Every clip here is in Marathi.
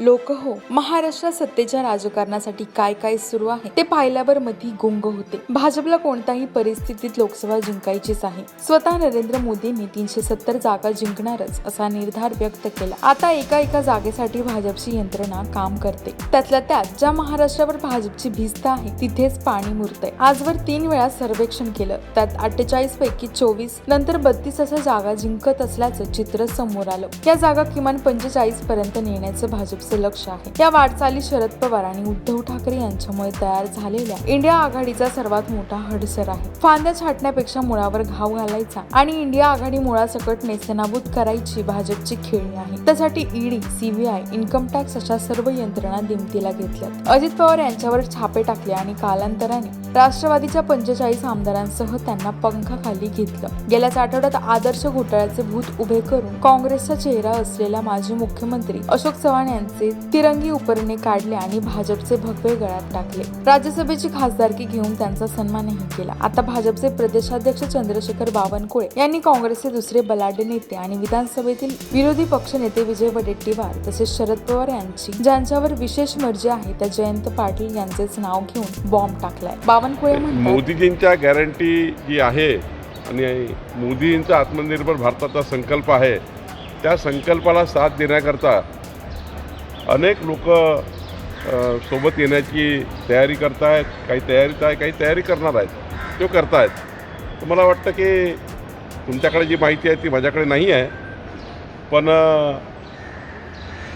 लोक हो महाराष्ट्रात सत्तेच्या राजकारणासाठी काय काय सुरू आहे ते पाहिल्यावर मधी गुंग होते. भाजपला कोणत्याही परिस्थितीत लोकसभा जिंकायचीच आहे. स्वतः नरेंद्र मोदींनी तीनशे सत्तर जागा जिंकणारच असा निर्धार व्यक्त केला. आता एका एका जागेसाठी भाजपची यंत्रणा काम करते. त्यातल्या त्यात ज्या महाराष्ट्रावर भाजपची भिस्त आहे तिथेच पाणी मुरतंय. आजवर तीन वेळा सर्वेक्षण केलं. त्यात अठ्ठेचाळीस पैकी चोवीस नंतर बत्तीस अशा जागा जिंकत असल्याचं चित्र समोर आलं. या जागा किमान पंचेचाळीस पर्यंत नेण्याचं भाजपचं लक्ष आहे. या वाटचाली शरद पवार आणि उद्धव ठाकरे यांच्यामुळे तयार झालेल्या इंडिया आघाडीचा सर्वात मोठा हडसर आहे. फांद्या छाटण्यापेक्षा मुळावर घाव घालायचा आणि इंडिया आघाडी मुळासकट नेस्तनाबूत करायची भाजपची खेळी आहे. त्यासाठी ईडी सीबीआय इन्कम टॅक्स अशा सर्व यंत्रणा दिमतीला घेतल्यात. अजित पवार यांच्यावर छापे टाकले आणि कालांतराने राष्ट्रवादीच्या पंचेचाळीस आमदारांसह त्यांना पंखाखाली घेतलं. गेल्याच आठवड्यात आदर्श घोटाळ्याचे भूत उभे करून काँग्रेसचा चेहरा असलेला माजी मुख्यमंत्री अशोक चव्हाण यांचे तिरंगी उपरणे काढले आणि भाजपचे भगवे गळ्यात टाकले. राज्यसभेची खासदारकी घेऊन त्यांचा सन्मानही केला. आता भाजपचे प्रदेशाध्यक्ष चंद्रशेखर बावनकुळे यांनी काँग्रेसचे दुसरे बलाढ्य नेते आणि विधानसभेतील विरोधी पक्षनेते विजय वडेट्टीवार तसेच शरद पवार यांची ज्यांच्यावर विशेष मर्जी आहे त्या जयंत पाटील यांचेच नाव घेऊन बॉम्ब टाकलाय. बावनकुळे मोदीजींच्या गॅरंटी जी आहे आणि मोदीजींचा आत्मनिर्भर भारताचा संकल्प आहे त्या संकल्पाला साथ देण्याकरता अनेक लोक सोबत येण्याची तयारी करतायत काही तयारीत आहे काही तयारी करणार आहेत. ते करतायत. तर मला वाटतं की तुमच्याकडे जी माहिती आहे ती माझ्याकडे नाही आहे. पण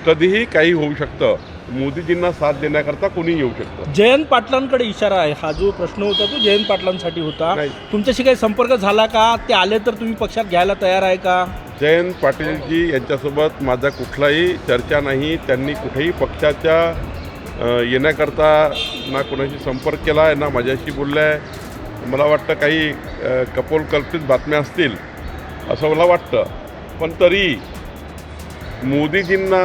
कधीही काही होऊ शकतं. मोदीजींना साथ देण्याकरता कोणी येऊ शकतं. जयंत पाटलांकडे इशारा आहे. हा जो प्रश्न होता तो जयंत पाटलांसाठी होता. तुमच्याशी काही संपर्क झाला का? ते आले तर तुम्ही पक्षात घ्यायला तयार आहे का? जयंत पाटीलजी यांच्यासोबत माझा कुठलाही चर्चा नाही. त्यांनी कुठेही पक्षाच्या येण्याकरता ना कोणाशी संपर्क केला आहे ना माझ्याशी बोललं आहे. मला वाटतं काही अ, कपोल कल्पित बातम्या असतील असं मला वाटतं. पण तरी मोदीजींना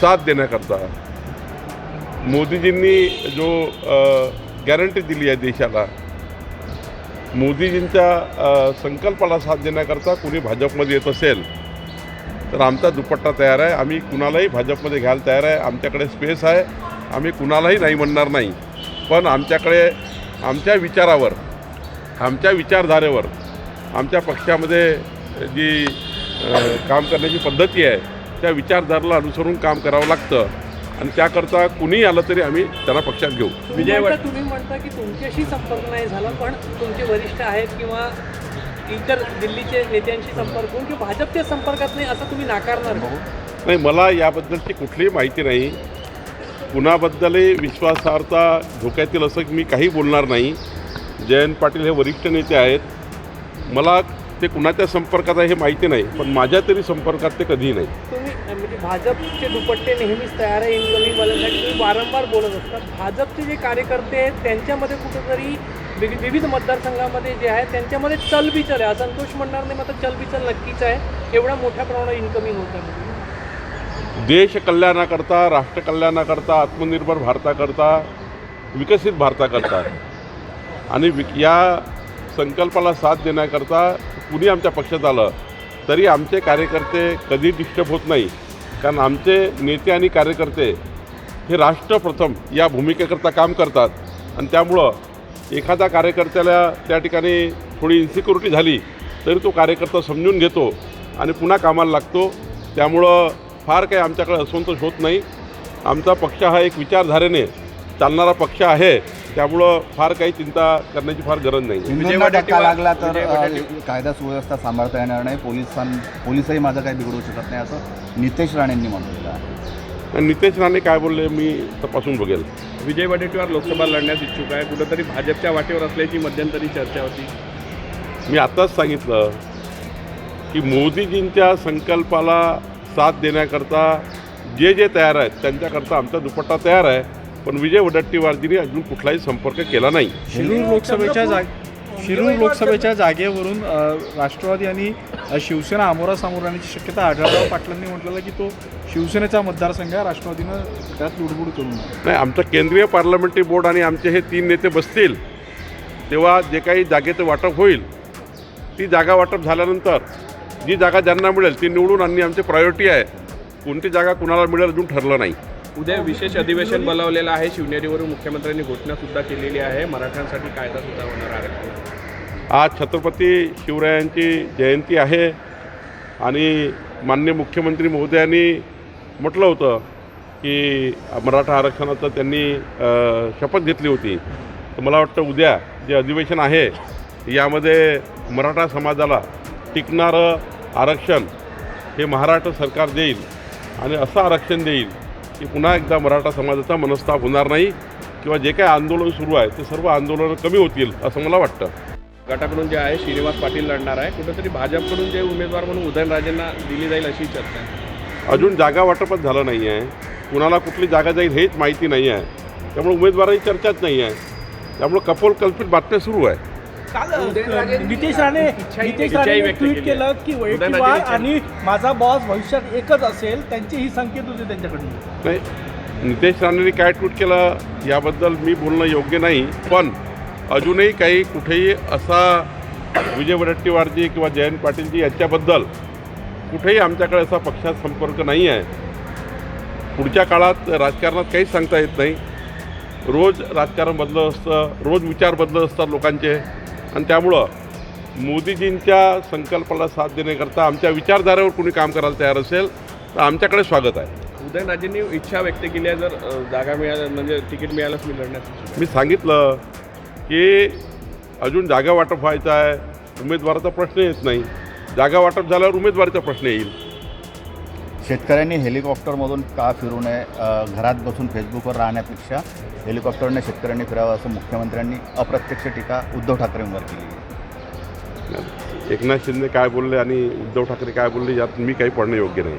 साथ देण्याकरता मोदीजींनी जो गॅरंटी दिली आहे देशाला मोदीजींच्या संकल्पाला साथ देण्याकरता कुणी भाजपमध्ये येत असेल तर आमचा दुपट्टा तयार आहे. आम्ही कुणालाही भाजपमध्ये घ्यायला तयार आहे. आमच्याकडे स्पेस आहे. आम्ही कुणालाही नाही म्हणणार नाही. पण आमच्याकडे आमच्या विचारावर आमच्या विचारधारेवर आमच्या पक्षामध्ये जी काम करण्याची पद्धती आहे त्या विचारधारेला अनुसरून काम करावं लागतं. आणि त्याकरता कुणीही आलं तरी आम्ही त्यांना पक्षात घेऊ. विजय तुम्ही म्हणता की तुमच्याशी संपर्क नाही झाला पण तुमचे वरिष्ठ आहेत किंवा इतर दिल्लीचे नेत्यांशी संपर्क होऊन किंवा भाजपच्या संपर्कात नाही असं तुम्ही नाकारणार का? नाही मला याबद्दलची कुठलीही माहिती नाही. कुणाबद्दलही विश्वासार्हता धोक्यातील असं मी काही बोलणार नाही. जयंत पाटील हे वरिष्ठ नेते आहेत. मला ते कुणाच्या संपर्कात आहे हे माहिती नाही पण माझ्या तरी संपर्कात ते कधीही नाही. म्हणजे भाजपचे दुपट्टे नेहमीच तयार आहे इन्कमिंगवाल्यांसाठी तुम्ही वारंवार बोलत असता. भाजपचे जे कार्यकर्ते आहेत त्यांच्यामध्ये कुठंतरी विविध मतदारसंघामध्ये जे आहे त्यांच्यामध्ये चलबिचल आहे. असंतोष म्हणणार नाही मात्र चलबिचल नक्कीच आहे. एवढ्या मोठ्या प्रमाणात इन्कमिंग होत आहे देश कल्याणाकरता राष्ट्र कल्याणाकरता आत्मनिर्भर भारताकरता विकसित भारताकरता. आणि विक या संकल्पाला साथ देण्याकरता कुणी आमच्या पक्षात आलं तरी आमचे कार्यकर्ते कधी डिस्टर्ब होत नाही. कारण आमचे नेते आणि कार्यकर्ते हे राष्ट्रप्रथम या भूमिकेकरता काम करतात. आणि त्यामुळं एखाद्या कार्यकर्त्याला त्या ठिकाणी थोडी इन्सिक्युरिटी झाली तरी तो कार्यकर्ता समजून घेतो आणि पुन्हा कामाला लागतो. त्यामुळं फार काही आमच्याकडे असंतोष होत नाही. आमचा पक्ष हा एक विचारधारेने चालणारा पक्ष आहे. त्यामुळं फार काही चिंता करण्याची फार गरज नाही. धक्का लागला तर कायदा सुव्यवस्था सांभाळता येणार नाही. पोलिसां पोलिसही माझं काही बिघडवू शकत नाही असं नितेश राणेंनी म्हटलेलं आहे. आणि नितेश राणे काय बोलले मी तपासून बघेल. विजय वडेट्टीवार लोकसभा लढण्यास इच्छुक आहे. कुठंतरी भाजपच्या वाटेवर असल्याची मध्यंतरी चर्चा होती. मी आत्ताच सांगितलं की मोदीजींच्या संकल्पाला साथ देण्याकरता जे जे तयार आहेत त्यांच्याकरता आमचा दुपट्टा तयार आहे. पण विजय वडट्टीवारजींनी अजून कुठलाही संपर्क केला नाही. शिरूर लोकसभेच्या जाग शिरूर लोकसभेच्या जागेवरून अ, राष्ट्रवादी आणि अ, शिवसेना आमोरासमोर राहण्याची शक्यता आढळराव पाटलांनी म्हटलेलं की तो शिवसेनेचा मतदारसंघ आहे राष्ट्रवादीनं त्यात लुडबुड करू नये नाही आमचं केंद्रीय पार्लमेंटरी बोर्ड आणि आमचे हे तीन नेते बसतील तेव्हा जे काही जागेचं वाटप होईल ती जागा वाटप झाल्यानंतर जी जागा ज्यांना मिळेल ती निवडून आणणे आमची प्रायोरिटी आहे. कोणती जागा कुणाला मिळेल अजून ठरलं नाही. उद्या विशेष अधिवेशन बोलावलेलं आहे. शिवनेरीवरून मुख्यमंत्र्यांनी घोषणा सुद्धा केलेली आहे. मराठ्यांसाठी कायदा सुद्धा होणार आहे. आज छत्रपती शिवरायांची जयंती आहे. आणि मान्य मुख्यमंत्री महोदयांनी म्हटलं होतं की मराठा आरक्षणाचं त्यांनी शपथ घेतली होती. तर मला वाटतं उद्या जे अधिवेशन आहे यामध्ये मराठा समाजाला टिकणारं आरक्षण हे महाराष्ट्र सरकार देईल आणि असं आरक्षण देईल की पुन्हा एकदा मराठा समाजाचा मनस्ताप होणार नाही किंवा जे काही आंदोलन सुरू आहे ते सर्व आंदोलनं कमी होतील असं मला वाटतं. गटाकडून जे आहे श्रीनिवास पाटील लढणार आहे. कुठेतरी भाजपकडून जे उमेदवार म्हणून उदयनराजेंना दिली जाईल अशी चर्चा आहे. अजून जागा वाटपच झालं नाही आहे. कुणाला कुठली जागा जाईल हेच माहिती नाही आहे. त्यामुळे उमेदवाराची चर्चाच नाही आहे. त्यामुळे कपोल कल्पित बातम्या सुरू आहे. नितेश राणे नितेश राणे ट्विट केली. की इच्छा- आणि माझा बॉस भविष्यात एकच असेल त्यांचे ही संकेत होते त्यांच्याकडून. नाही नितेश राणेंनी काय ट्विट केलं याबद्दल मी बोलणं योग्य नाही पण अजूनही काही कुठेही असा विजय वडेट्टीवारजी किंवा जयंत पाटीलजी यांच्याबद्दल कुठेही आमच्याकडे असा पक्षात संपर्क नाही आहे. पुढच्या काळात राजकारणात काहीच सांगता येत नाही. रोज राजकारण बदलत असतं रोज विचार बदलत असतात लोकांचे. आणि त्यामुळं मोदीजींच्या संकल्पाला साथ देण्याकरता आमच्या विचारधारेवर कुणी काम करायला तयार असेल तर आमच्याकडे स्वागत आहे. उदयनराजेंनी इच्छा व्यक्त केली आहे जर जागा मिळाल्या म्हणजे तिकीट मिळालंच मी लढण्यासाठी मी सांगितलं की अजून जागा वाटप व्हायचं आहे उमेदवाराचा प्रश्न येत नाही. जागा वाटप झाल्यावर उमेदवारीचा प्रश्न येईल. शेतकऱ्यांनी हेलिकॉप्टरमधून का फिरू नये घरात बसून फेसबुकवर राहण्यापेक्षा हेलिकॉप्टरने शेतकऱ्यांनी फिरावं असं मुख्यमंत्र्यांनी अप्रत्यक्ष टीका उद्धव ठाकरेंवर केली. एकनाथ शिंदे काय बोलले आणि उद्धव ठाकरे काय बोलले यात मी काही पडणं योग्य नाही.